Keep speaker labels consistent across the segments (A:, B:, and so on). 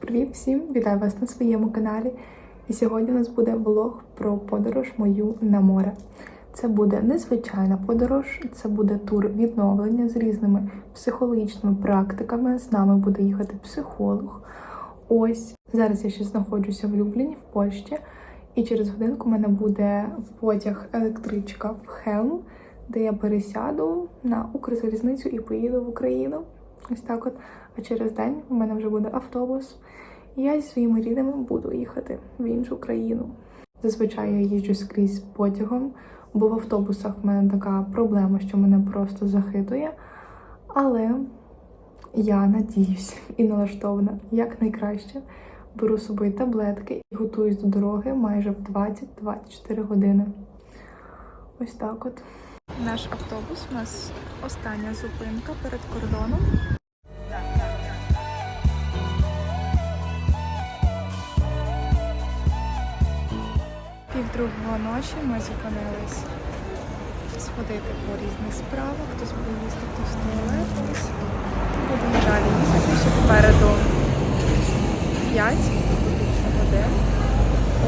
A: Привіт всім! Вітаю вас на своєму каналі. І сьогодні у нас буде влог про подорож мою на море. Це буде незвичайна подорож, це буде тур відновлення з різними психологічними практиками. З нами буде їхати психолог. Ось зараз я ще знаходжуся в Любліні, в Польщі, і через годинку у мене буде потяг електричка в Хелм, де я пересяду на Укрзалізницю і поїду в Україну. Ось так от. А через день у мене вже буде автобус. І я зі своїми рідними буду їхати в іншу країну. Зазвичай я їжджу скрізь потягом, бо в автобусах в мене така проблема, що мене просто захитує. Але я надіюсь і налаштована якнайкраще. Беру з собою таблетки і готуюсь до дороги майже в 20-24 години. Ось так от. Наш автобус у нас остання зупинка перед кордоном. Пів другого ночі ми зупинились сходити по різних справах. Хтось буде їсти, хтось туалет. Будемо далі їхати. Ще попереду 5 годин.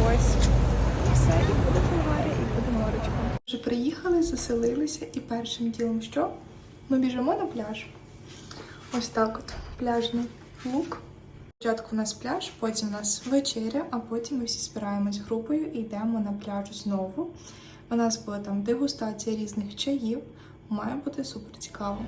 A: Ось. І все, і буде. Вже приїхали, заселилися, і першим ділом що? Ми біжимо на пляж. Ось так от. Пляжний лук. Спочатку у нас пляж, потім у нас вечеря, а потім ми всі збираємось групою і йдемо на пляж знову. У нас була там дегустація різних чаїв. Має бути супер цікаво.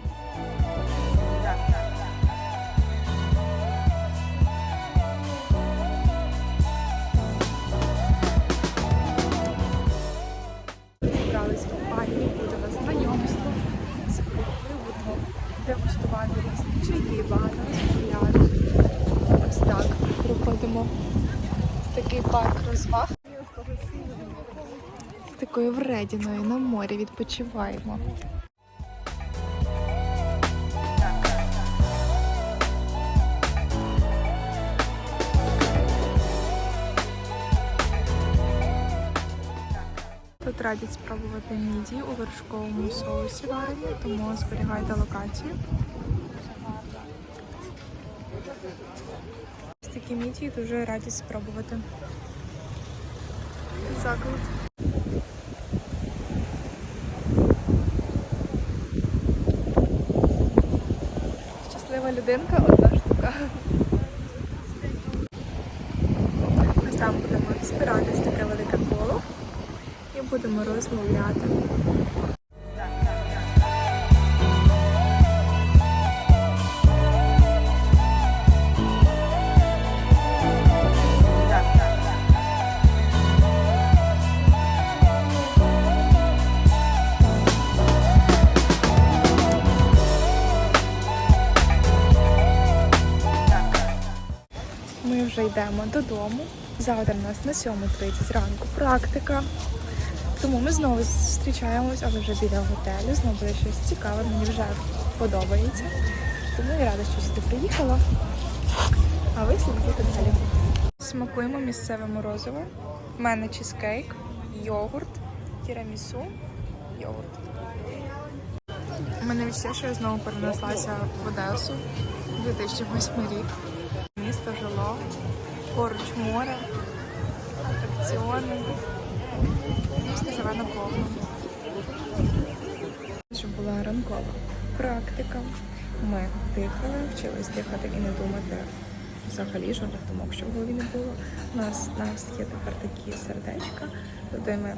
A: Різні чаї. Ось так проходимо такий парк розваг. З такою вредіною на морі відпочиваємо. Тут радять спробувати міді у вершковому соусі варені, тому зберігайте локацію. Ось такі міді дуже раді спробувати. Заклад. Щаслива людинка одна штука. Ось там будемо збиратись таке велике коло і будемо розмовляти. Вже йдемо додому. Завтра у нас на 7.30 ранку практика. Тому ми знову зустрічаємось, але вже біля готелю. Знову буде щось цікаве, мені вже подобається. Тому я рада, що сюди приїхала. А ви слідкуйте далі. Смакуємо місцеве морозиво. У мене чизкейк, йогурт, тірамісу, йогурт. У мене відчуття, що я знову перенеслася в Одесу 2008 рік. Місто жило, поруч море, атракціони. Місто живе наповну. Щоб була ранкова практика. Ми дихали, вчились дихати і не думати взагалі жодних думок, що в голові не було. У нас, у нас є тепер такі сердечка, туди ми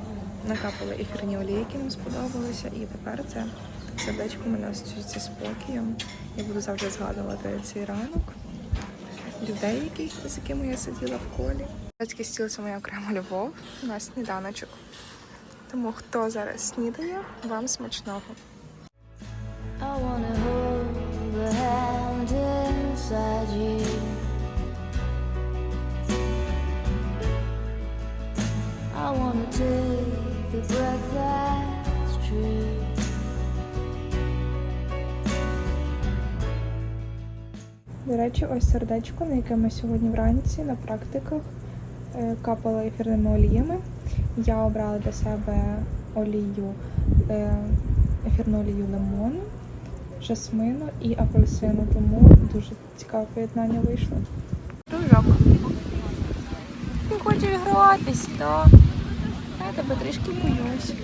A: накапали ефірні олії, які нам сподобалися, і тепер це сердечко мене асоціюється спокієм. Я буду завжди згадувати цей ранок людей, яких, з якими я сиділа в колі. Батький стіл це моя окрема любов на сніданочок. Тому хто зараз снідає, вам смачного.
B: I wanna hold the hand inside you.
A: До речі, ось сердечко, на яке ми сьогодні вранці на практиках е, капала ефірними оліями. Я обрала для себе олію, е, ефірну олію лимон, жасмину і апельсину, тому дуже цікаве поєднання вийшло. Дружок. Ти хочеш гратись, так? Я тебе трішки боюсь.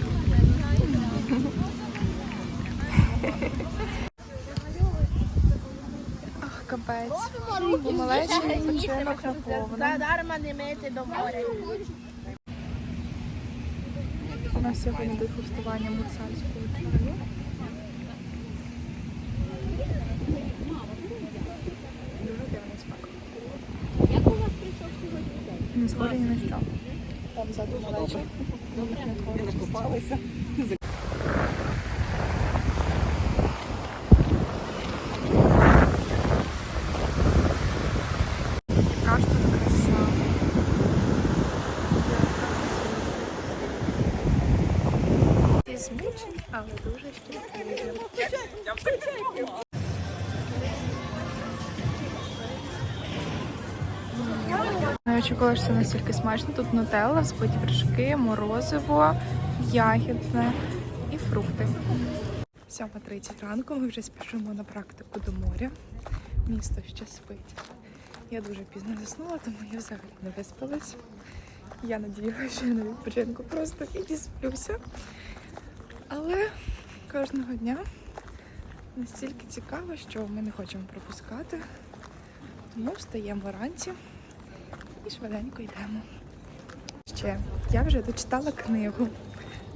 A: Капець. Малечий відпочинок на повну.
C: Задарма не мити до моря.
A: У нас сьогодні дегустування мурсальського чаю. Дуже дивний смак.
C: Як у вас прийшов сьогодні день?
A: Не схоже ні на що. Там ззаду малечий. Їхня очікувала, що це настільки смачно. Тут нутелла, збиті вершки, морозиво, ягідне і фрукти. 7.30 ранку ми вже спішимо на практику до моря. Місто ще спить. Я дуже пізно заснула, тому я взагалі не виспалась. Я надіялася, що я на відпочинку просто відісплюся. Але кожного дня настільки цікаво, що ми не хочемо пропускати. Тому встаємо вранці і швиденько йдемо. Ще я вже дочитала книгу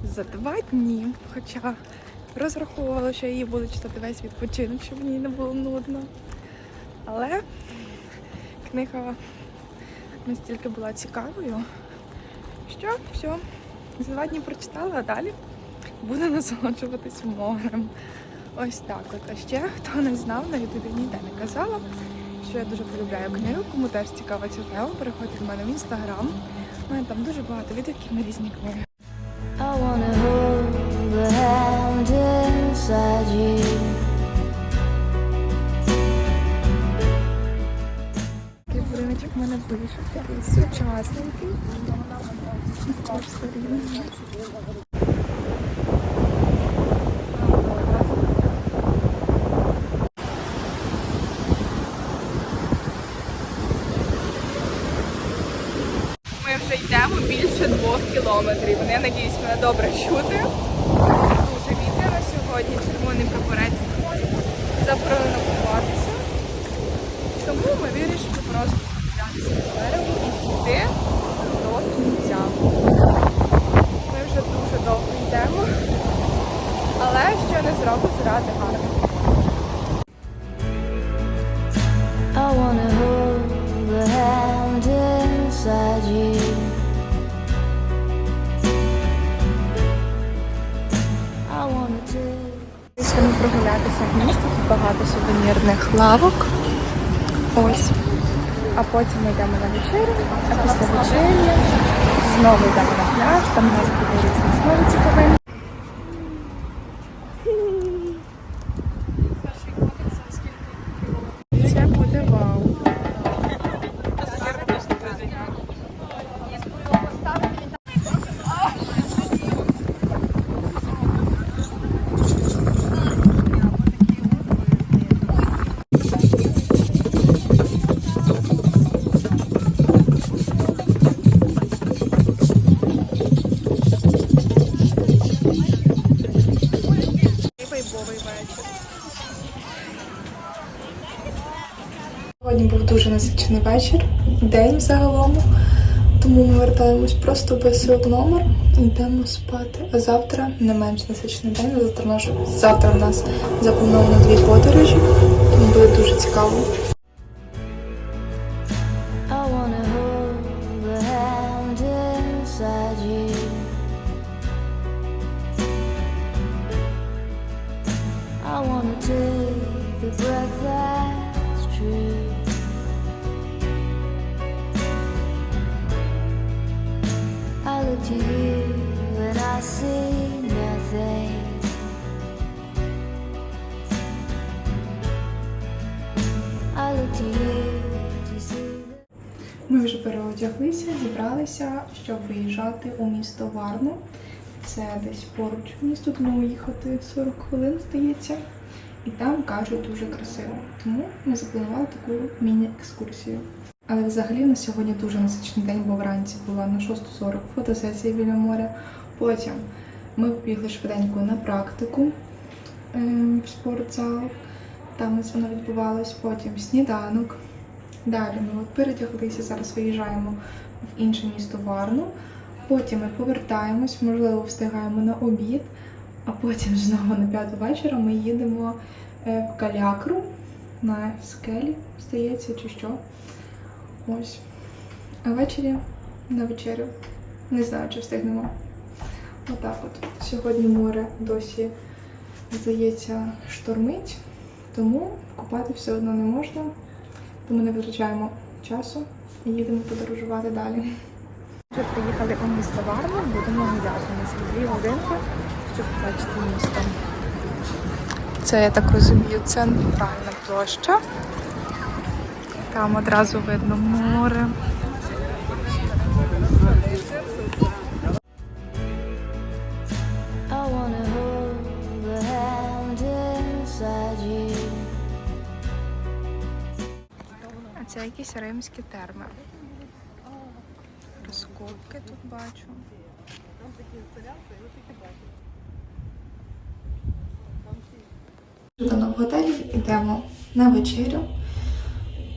A: за два дні, хоча розраховувала, що я її буду читати весь відпочинок, щоб мені не було нудно. Але книга настільки була цікавою, що все, за два дні прочитала, а далі буду насолоджуватись морем. Ось так от. А ще хто не знав, на ютубі ніде не казала, що я дуже полюбляю книгу, кому теж цікава ця тема, переходьте до мене в інстаграм. У мене там дуже багато відгуків на різні книги. Такий будиночок в мене вийшов, такий сучасненький. Також старий. Ми вже йдемо більше двох кілометрів. Я надіюсь, мене добре чути. Дуже вітряно сьогодні, червоний прапорець заборонено купатися. Тому ми вирішили просто прогулятися по берегу і йти до кінця. Ми вже дуже довго йдемо, але що не зробить заради гарно. Лавок. Ось. А потім ми йдемо на вечерю, а після вечері знову йдемо на пляж, там у нас буде різні знову цікавинки. Це буде вау. Насичений вечір, день загалом. Тому ми вертаємось просто без сил в номер і йдемо спати. А завтра не менш насичений день. Завтра, наш... завтра в нас заплановано дві подорожі, тому буде дуже цікаво. Вже переодяглися, зібралися, щоб виїжджати у місто Варну. Це десь поруч місто, тому їхати 40 хвилин, здається. і там кажуть дуже красиво. Тому ми запланували таку міні-екскурсію. Але взагалі на сьогодні дуже насичений день, бо вранці була на 6.40 фотосесія біля моря. Потім ми побігли швиденько на практику ем, в спортзал. Там нас воно відбувалось. Потім сніданок. Далі ми от перетяглися, зараз виїжджаємо в інше місто Варну. Потім ми повертаємось, можливо, встигаємо на обід, а потім знову на п'яту вечора ми їдемо е, в Калякру на скелі, здається, чи що. Ось. А ввечері на вечерю. Не знаю, чи встигнемо. Отак от. Сьогодні море досі, здається, штормить, тому купати все одно не можна. Тому не витрачаємо часу і їдемо подорожувати далі. Вже приїхали у місто Варна, будемо гуляти на дві годинки, щоб побачити місто. Це, я так розумію, центральна площа. Там одразу видно море. Це якісь римські терми. Розкопки тут бачу. Давно в готелі йдемо на вечерю.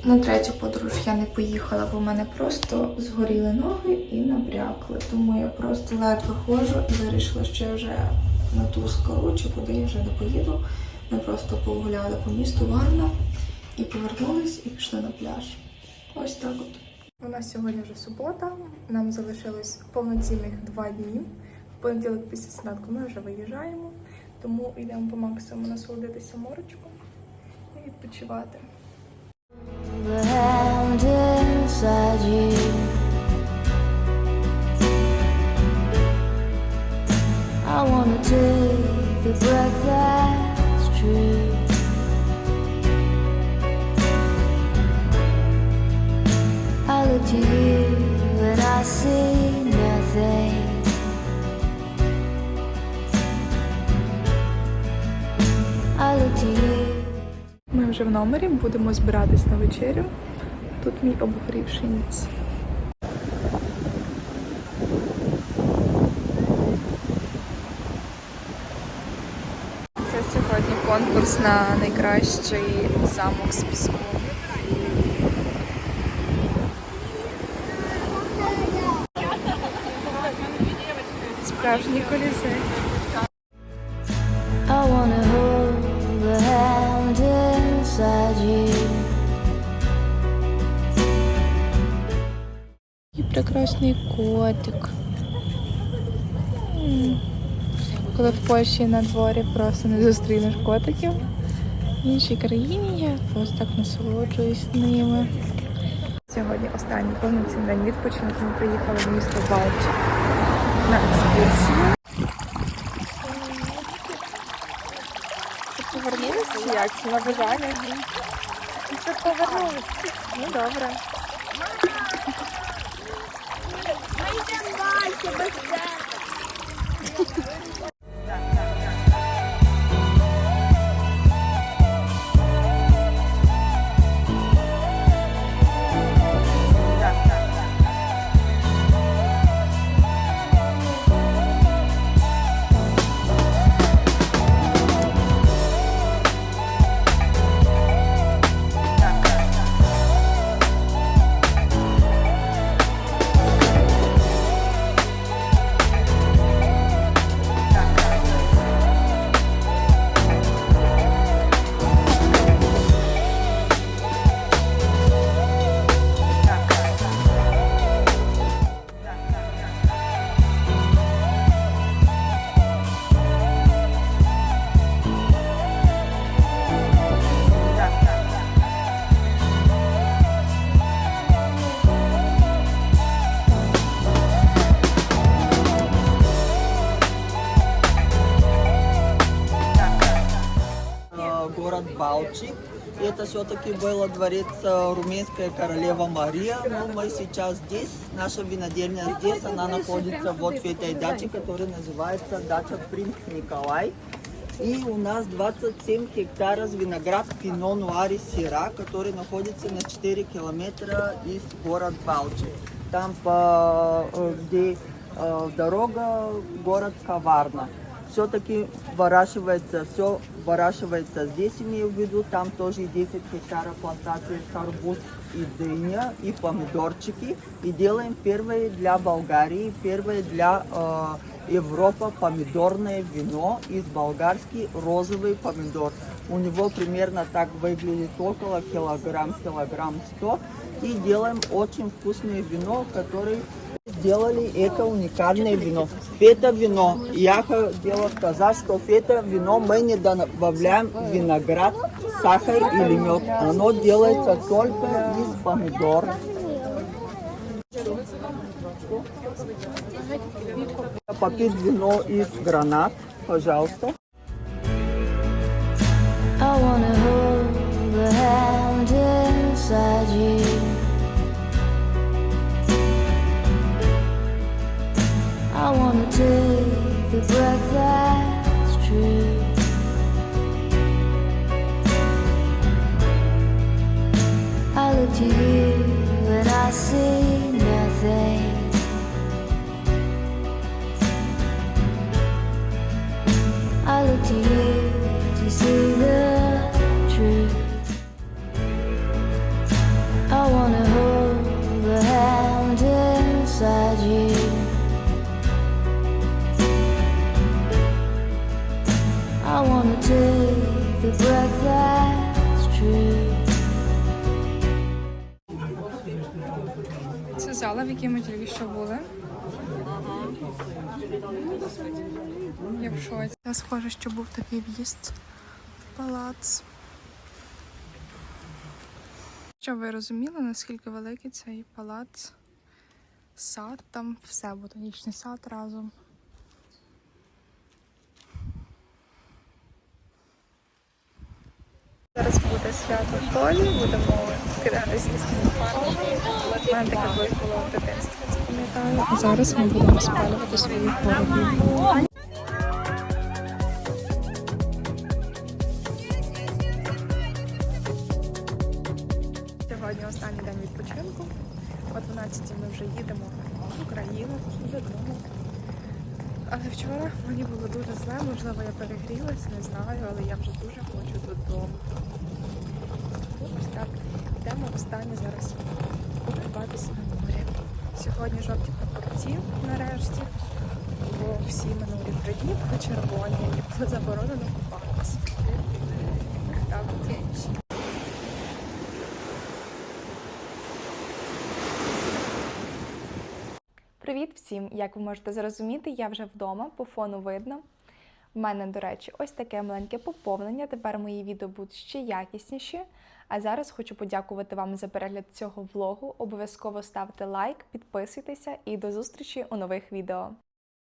A: На третю подорож я не поїхала, бо в мене просто згоріли ноги і набрякли. Тому я просто ледве ходжу і вирішила, що я вже на ту скалу чи куди я вже не поїду. Ми просто погуляли по місту Варна і повернулись і пішли на пляж. Ось так от. У нас сьогодні вже субота. Нам залишилось повноцінних два дні. В понеділок після сніданку ми вже виїжджаємо, тому йдемо по максимуму насолодитися морочком і відпочивати.
B: I wanna take a breath
A: вже в номері, будемо збиратись на вечерю. Тут мій обгрівший ніц. Це сьогодні конкурс на найкращий замок з піску. Справжній колізей. Який котик. Коли в Польщі на дворі просто не зустрінеш котиків. В іншій країні я просто так насолоджуюсь ними. Сьогодні останній повноцінний день відпочинку. Ми приїхали в місто Балч на екскурсію. Повернулися як? На бажання? Повернулися. Ну добре.
D: やっぱち。все-таки было дворец э, румынская королева Мария. Но мы сейчас здесь, наша винодельня здесь, она находится вот в этой даче, которая называется дача Принц Николай. И у нас 27 гектаров виноград Пино Нуари Сира, который находится на 4 километра из города Балчи. Там, по, э, где э, дорога, город Коварна. Все-таки выращивается, все выращивается здесь, имею в виду, там тоже 10 гектаров плантации с арбуз и дыня, и помидорчики. И делаем первое для Болгарии, первое для э, Европы помидорное вино из болгарский розовый помидор. У него примерно так выглядит около килограмм, килограмм 100. И делаем очень вкусное вино, которое сделали это уникальное вино. Фета вино. Я хотела сказать, что фета вино мы не добавляем виноград, сахар или мед. Оно делается только из помидор. Попить вино из гранат, пожалуйста.
B: I wanna hold the hand inside you. To you and I see nothing. I look to you to see the truth. I wanna hold the hand inside you. I wanna take the breath that's true.
A: Це зала, в якій ми тільки що були. Я в шоці. Я схоже, що був такий в'їзд в палац. Щоб ви розуміли, наскільки великий цей палац, сад, там все, ботанічний сад разом. Зараз буде свято Толі, будемо кидатися з фарбами. У мене таке було в дитинстві, пам'ятаю. Зараз ми будемо спалювати свої хороби. Сьогодні жовті прапорці нарешті, бо всі минулі дні червоні було заборонено купатися. Привіт всім! Як ви можете зрозуміти, я вже вдома, по фону видно. У мене, до речі, ось таке маленьке поповнення. Тепер мої відео будуть ще якісніші. А зараз хочу подякувати вам за перегляд цього влогу. Обов'язково ставте лайк, підписуйтеся і до зустрічі у нових відео.